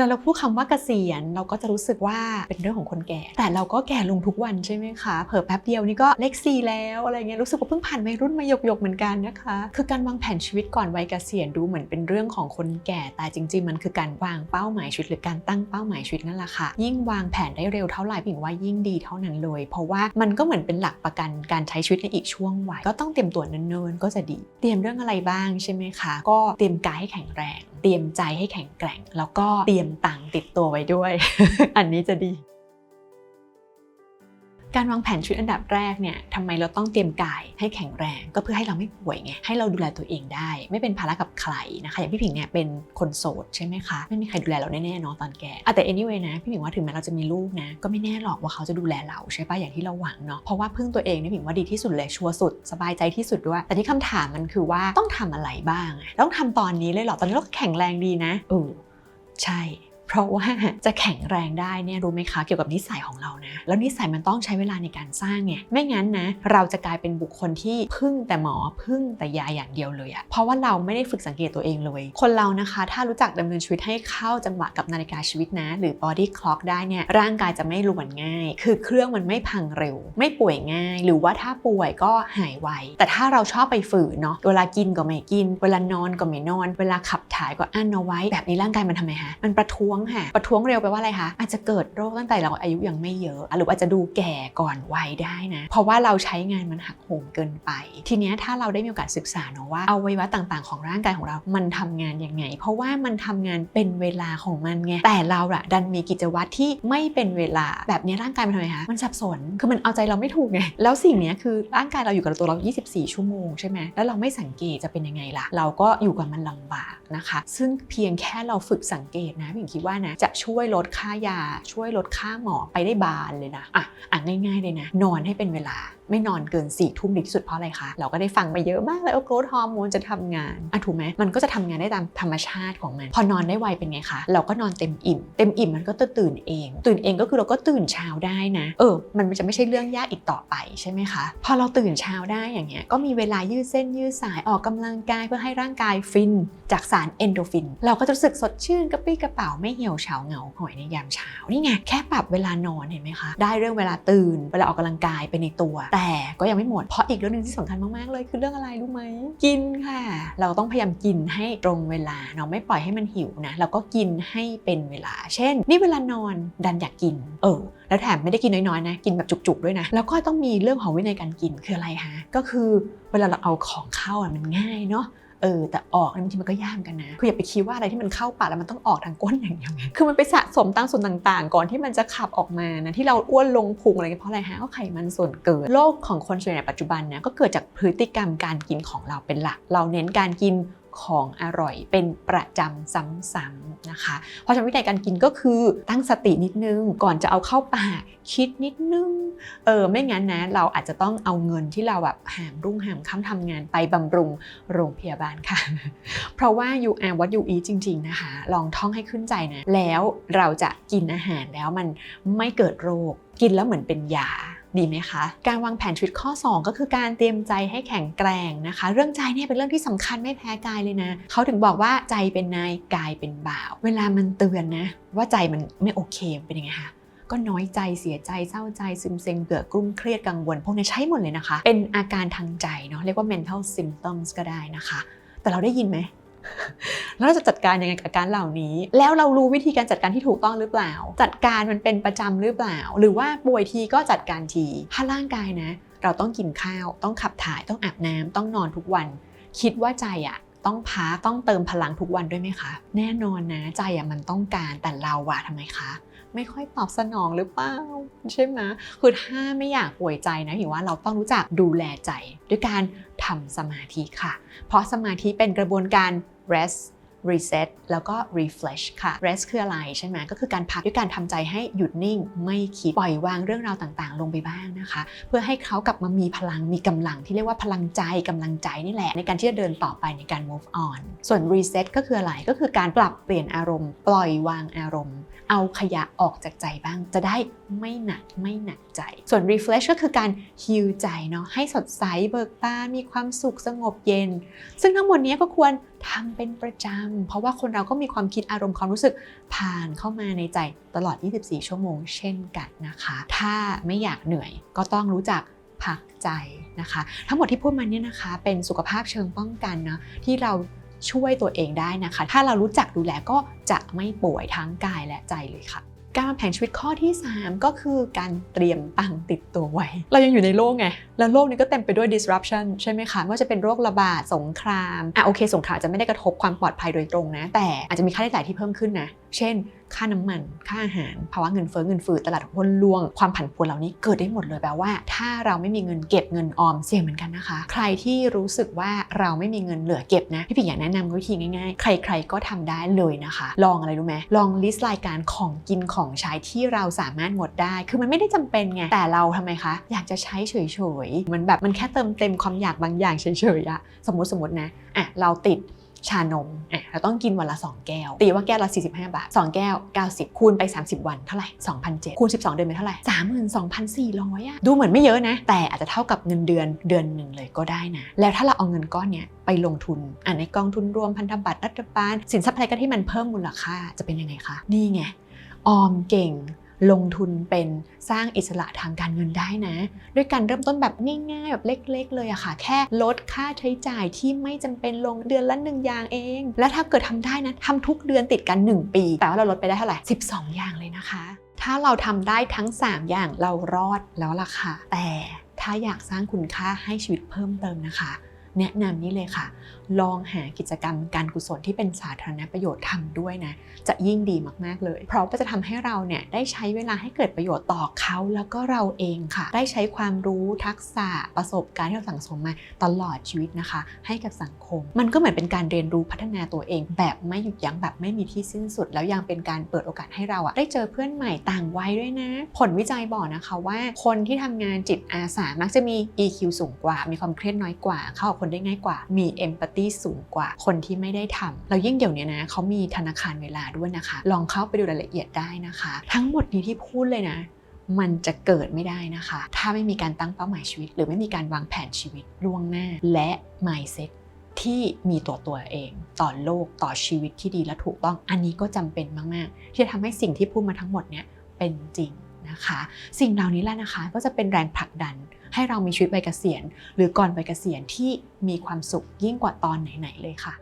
ลาเราพูดคำว่าเกษียณเราก็จะรู้สึกว่าเป็นเรื่องของคนแก่ แต่เราก็แก่ลงทุกวันใช่ไหมคะเผลอแป๊บเดียวนี่ก็เลขสี่แล้วอะไรเงี้ยรู้สึกว่าเพิ่งผ่านวัยรุ่นมาหยกๆเหมือนกันนะคะ คือการวางแผนชีวิตก่อนวัยเกษียณดูเหมือนเป็นเรื่องของคนแก่แต่จริง ๆ มันคือการวางเป้าหมายชีวิตหรือการตั้งเป้าหมายชีวิตนั่นแหละค่ะยิ่งวางแผนได้เร็วเท่าไหร่ผิงว่ายิ่งดีเท่านั้นเลย เพราะว่ามันก็เหมือนเป็นหลักประกันการใช้ชีวิตในอีกช่วงวัยก็ต้องเตรียมตัวเนิ่นๆก็จะดี เตรียมเรื่องอะไรบ้างใช่ไหมคะ ก็เตรียมกายให้แข็งแรง เตรียมใจให้แข็งแกร่ง แล้วก็เตรียมตังค์ติดตัวไว้ด้วย อันนี้จะดี การวางแผนชีวิตอันดับแรกเนี่ยทำไมเราต้องเตรียมกายให้แข็งแรง ก็เพื่อให้เราไม่ป่วยไงให้เราดูแลตัวเองได้ ไม่เป็นภาระกับใครนะคะอย่างพี่ผิงเนี่ยเป็นคนโสดใช่ไหมคะไม่มีใครดูแลเราแน่ๆเนาะตอนแก่แต่ anyway นะพี่ผิงว่าถึงแม้เราจะมีลูกนะก็ไม่แน่หรอกว่าเขาจะดูแลเราใช่ปะอย่างที่เราหวังเนาะเพราะว่าพึ่งตัวเองเนี่ยผิงว่าดีที่สุดเลยชัวร์สุด สบายใจที่สุดด้วย แต่ที่คำถามมันคือว่าต้องทำอะไรบ้าง ต้องทำตอนนี้เลยเหรอตอนนี้เราแข็งแรงดีนะเออใช่ เพราะว่าจะแข็งแรงได้เนี่ยรู้ไหมคะเกี่ยวกับนิสัยของเรานะ แล้วนิสัยมันต้องใช้เวลาในการสร้างไงไม่งั้นนะเราจะกลายเป็นบุคคลที่พึ่งแต่หมอพึ่งแต่ยาอย่างเดียวเลยอะเพราะว่าเราไม่ได้ฝึกสังเกตตัวเองเลย คนเรานะคะ ถ้ารู้จักดำเนินชีวิตให้เข้าจังหวะกับนาฬิกาชีวิตนะ หรือ body clock ได้เนี่ยร่างกายจะไม่รวนง่าย คือเครื่องมันไม่พังเร็ว ไม่ป่วยง่าย หรือว่าถ้าป่วยก็หายไวแต่ถ้าเราชอบไปฝืนเนาะเวลากินก็ไม่กิน เวลานอนก็ไม่นอน เวลาขับถ่ายก็อั้นเอาไว้ แบบนี้ร่างกายมันทำไมฮะมันประท้วงค่ะประท้วงเร็วแปลว่าอะไรคะอาจจะเกิดโรคตั้งแต่เราอายุยังไม่เยอะ หรืออาจจะดูแก่ก่อนวัยได้นะ เพราะว่าเราใช้งานมันหักโหมเกินไป ทีเนี้ยถ้าเราได้มีโอกาสศึกษาเนาะว่าอวัยวะต่างๆ ของร่างกายของเรา มันทำงานยังไง เพราะว่ามันทำงานเป็นเวลาของมันไงแต่เราอะดันมีกิจวัตรที่ไม่เป็นเวลาแบบนี้ร่างกายมันทำไมคะมันสับสนคือมันเอาใจเราไม่ถูกไงแล้วสิ่งนี้คือร่างกายเราอยู่กับตัวเรา 24 ชั่วโมงใช่ไหมแล้วเราไม่สังเกตจะเป็นยังไงล่ะ เราก็อยู่กับมันลำบากนะคะ ซึ่งเพียงแค่เราฝึกสังเกตนะพี่หญิงคิดว่านะจะช่วยลดค่ายา ช่วยลดค่าหมอไปได้บานเลยนะอะอะง่าย ๆ เลยนะ นอนให้เป็นเวลา ไม่นอนเกิน4ี่ทุ่มดีที่สุดเพราะอะไรคะ เราก็ได้ฟังมาเยอะมากเลยว่าโกรทฮอร์โมนจะทำงานอะถูกไหมมันก็จะทำงานได้ตามธรรมชาติของมัน พอนอนได้ไวเป็นไงคะ เราก็นอนเต็มอิ่ม เต็มอิ่มมันก็จะตื่นเอง ตื่นเองก็คือเราก็ตื่นเช้าได้นะ เออ มันจะไม่ใช่เรื่องยากอีกต่อไปใช่ไหมคะ พอเราตื่นเช้าได้อย่างเงี้ย ก็มีเวลายืดเส้นยืดสายออกกำลังกายเพื่อให้ร่างกายฟิน จากสารเอนโดรฟิน เราก็จะรู้สึกสดชื่นกระปรี้กระเป๋าไม่เหี่ยวเฉาเหงาหงอยในยามเช้านี่ไงแค่ปรับเวลานอนเห็นไหมคะ ได้เรื่องเวลาตื่นเวลาออกกำลังกายไปในตัวแต่ก็ยังไม่หมด เพราะอีกเรื่องหนึงที่สำคัญมากๆเลย คือเรื่องอะไรรู้ไหม กินค่ะ เราต้องพยายามกินให้ตรงเวลาเนาะไม่ปล่อยให้มันหิวนะเราก็กินให้เป็นเวลา เช่น นี่เวลานอนดันอยากกิน เออ แล้วแถมไม่ได้กินน้อยๆนะ กินแบบจุกๆด้วยนะ แล้วก็ต้องมีเรื่องของวินัยการกินคืออะไรฮะ ก็คือเวลาเราเอาของเข้าอะมันง่ายเนาะ เออแต่ออกบางทีมันก็ยากกันนะคืออย่าไปคิดว่าอะไรที่มันเข้าปากแล้วมันต้องออกทางก้นอย่างเดียวไงคือมันไปสะสมตั้งส่วนต่างๆ ก่อนที่มันจะขับออกมานะที่เราอ้วนลงพุงอะไรเงี้ยเพราะอะไรฮะก็ไขมันส่วนเกินโรคของคนส่วนใหญ่ปัจจุบันนะก็เกิดจากพฤติกรรมการกินของเราเป็นหลัก เราเน้นการกิน ของอร่อยเป็นประจำซ้ำๆนะคะ เพราะฉะนั้นวิธีการกินก็คือตั้งสตินิดนึงก่อนจะเอาเข้าปากคิดนิดนึงเออไม่งั้นนะเราอาจจะต้องเอาเงินที่เราแบบหามรุ่งหามค่ำทำงานไปบำรุงโรงพยาบาลค่ะ เพราะว่า you are what you eat จริง ๆ นะคะ ลองท่องให้ขึ้นใจนะ แล้วเราจะกินอาหารแล้วมันไม่เกิดโรค กินแล้วเหมือนเป็นยา ดีไหมคะ การวางแผนชีวิตข้อ 2 ก็คือการเตรียมใจให้แข็งแกร่งนะคะ เรื่องใจเนี่ยเป็นเรื่องที่สำคัญไม่แพ้กายเลยนะเขาถึงบอกว่าใจเป็นนายกายเป็นบ่าว เวลามันเตือนนะ ว่าใจมันไม่โอเคเป็นยังไงคะก็น้อยใจเสียใจเศร้าใจซึมเซ็งเบื่อกลุ้มเครียดกังวล พวกนี้ใช้หมดเลยนะคะ เป็นอาการทางใจเนาะเรียกว่า mental symptoms ก็ได้นะคะ แต่เราได้ยินไหม แล้วเราจะจัดการยังไงกับอาการเหล่านี้ แล้วเรารู้วิธีการจัดการที่ถูกต้องหรือเปล่า จัดการมันเป็นประจำหรือเปล่า หรือว่าป่วยทีก็จัดการทีถ้าร่างกายนะ เราต้องกินข้าว ต้องขับถ่ายต้องอาบน้ำต้องนอนทุกวัน คิดว่าใจอะ ต้องพักต้องเติมพลังทุกวันด้วยไหมคะ แน่นอนนะใจอะมันต้องการแต่เราอะทำไมคะไม่ค่อยตอบสนองหรือเปล่าใช่ไหมคือถ้าไม่อยากป่วยใจนะถือว่าเราต้องรู้จักดูแลใจ ด้วยการทำสมาธิค่ะ เพราะสมาธิเป็นกระบวนการ rest reset แล้วก็ refresh ค่ะ rest คืออะไรใช่ไหมก็คือการพักด้วยการทำใจให้หยุดนิ่ง ไม่คิดปล่อยวางเรื่องราวต่างๆ ลงไปบ้างนะคะ เพื่อให้เขากลับมามีพลังมีกำลังที่เรียกว่าพลังใจกำลังใจนี่แหละ ในการที่จะเดินต่อไปในการ move on ส่วน reset ก็คืออะไรก็คือการปรับเปลี่ยนอารมณ์ ปล่อยวางอารมณ์ เอาขยะออกจากใจบ้าง จะได้ไม่หนักไม่หนักใจ ส่วน refresh ก็คือการฮิวใจเนาะให้สดใสเบิกบานมีความสุขสงบเย็น ซึ่งทั้งหมดนี้ก็ควร ทำเป็นประจำ เพราะว่าคนเราก็มีความคิดอารมณ์ความรู้สึกผ่านเข้ามาในใจตลอด 24 ชั่วโมงเช่นกันนะคะ ถ้าไม่อยากเหนื่อยก็ต้องรู้จักพักใจนะคะ ทั้งหมดที่พูดมาเนี่ยนะคะ เป็นสุขภาพเชิงป้องกันเนาะที่เราช่วยตัวเองได้นะคะ ถ้าเรารู้จักดูแลก็จะไม่ป่วยทั้งกายและใจเลยค่ะ การวางแผนชีวิตข้อที่ 3 ก็คือการเตรียมตังติดตัวไว้ เรายังอยู่ในโลกไง แล้วโลกนี้ก็เต็มไปด้วย disruption ใช่ไหมคะไม่ว่าจะเป็นโรคระบาดสงครามอะโอเค สงครามจะไม่ได้กระทบความปลอดภัยโดยตรงนะ แต่อาจจะมีค่าใช้จ่ายที่เพิ่มขึ้นนะ เช่น ค่าน้ำมัน ค่าอาหาร ภาวะเงินเฟ้อเงินฝืดตลาดหุ้นรวง ความผันผวนเหล่านี้เกิดได้หมดเลยแปลว่า ถ้าเราไม่มีเงินเก็บเงินออมเสี่ยงเหมือนกันนะคะ ใครที่รู้สึกว่าเราไม่มีเงินเหลือเก็บนะพี่ผิงอยากแนะนำวิธีง่ายๆ ใครๆก็ทำได้เลยนะคะ ลองอะไรรู้ไหมลองลิสต์รายการของกินของใช้ที่เราสามารถงดได้ คือมันไม่ได้จำเป็นไงแต่เราทำไมคะอยากจะใช้เฉยๆมันแบบมันแค่เติมเต็มความอยากบางอย่างเฉยๆอะสมมติสมมตินะอะเราติด ชานมอะเราต้องกินวันละ 2 แก้ว ตีว่าแก้วละ 45 บาท 2 แก้ว 90 คูณไป 30 วันเท่าไหร่2,007คูณ 12 เดือนเป็นเท่าไหร่32,400อะดูเหมือนไม่เยอะนะ แต่อาจจะเท่ากับเงินเดือนเดือนหนึ่งเลยก็ได้นะ แล้วถ้าเราเอาเงินก้อนเนี้ยไปลงทุนอะในกองทุนรวมพันธบัตรรัฐบาลสินทรัพย์อะไรก็ที่มันเพิ่มมูลค่าจะเป็นยังไงคะนี่ไงออมเก่ง ลงทุนเป็นสร้างอิสระทางการเงินได้นะ ด้วยการเริ่มต้นแบบง่ายๆ แบบเล็กๆ เลยอะค่ะ แค่ลดค่าใช้จ่ายที่ไม่จำเป็นลงเดือนละหนึ่งอย่างเอง แล้วถ้าเกิดทำได้นะทำทุกเดือนติดกัน 1 ปี แต่ว่าเราลดไปได้เท่าไหร่ 12 อย่างเลยนะคะ ถ้าเราทำได้ทั้ง 3 อย่างเรารอดแล้วล่ะค่ะ แต่ถ้าอยากสร้างคุณค่าให้ชีวิตเพิ่มเติมนะคะ แนะนำนี้เลยค่ะ ลองหากิจกรรมการกุศลที่เป็นสาธารณประโยชน์ทำด้วยนะ จะยิ่งดีมาก ๆ เลย เพราะว่าจะทำให้เราเนี่ยได้ใช้เวลาให้เกิดประโยชน์ต่อเขาแล้วก็เราเองค่ะ ได้ใช้ความรู้ทักษะประสบการณ์ที่เราสั่งสมมาตลอดชีวิตนะคะ ให้กับสังคม มันก็เหมือนเป็นการเรียนรู้พัฒนาตัวเอง แบบไม่หยุดยั้งแบบไม่มีที่สิ้นสุด แล้วยังเป็นการเปิดโอกาสให้เราอะได้เจอเพื่อนใหม่ต่างวัยด้วยนะ ผลวิจัยบอกนะคะว่า คนที่ทำงานจิตอาสามักจะมี EQ สูงกว่า มีความเครียดน้อยกว่า เข้ากับคนได้ง่ายกว่า มีเอมพัตสูงกว่าคนที่ไม่ได้ทำแล้วยิ่งเดี๋ยวนี้นะเขามีธนาคารเวลาด้วยนะคะ ลองเข้าไปดูรายละเอียดได้นะคะ ทั้งหมดนี้ที่พูดเลยนะมันจะเกิดไม่ได้นะคะ ถ้าไม่มีการตั้งเป้าหมายชีวิต หรือไม่มีการวางแผนชีวิตล่วงหน้า และ mindset ที่มีตัวตัวเอง ต่อโลกต่อชีวิตที่ดีและถูกต้อง อันนี้ก็จำเป็นมาก ๆ ที่จะทำให้สิ่งที่พูดมาทั้งหมดเนี่ยเป็นจริง นะคะ สิ่งเหล่านี้แหละนะคะก็จะเป็นแรงผลักดันให้เรามีชีวิตใบเกษียณ หรือก่อนใบเกษียณที่มีความสุขยิ่งกว่าตอนไหนๆเลยค่ะ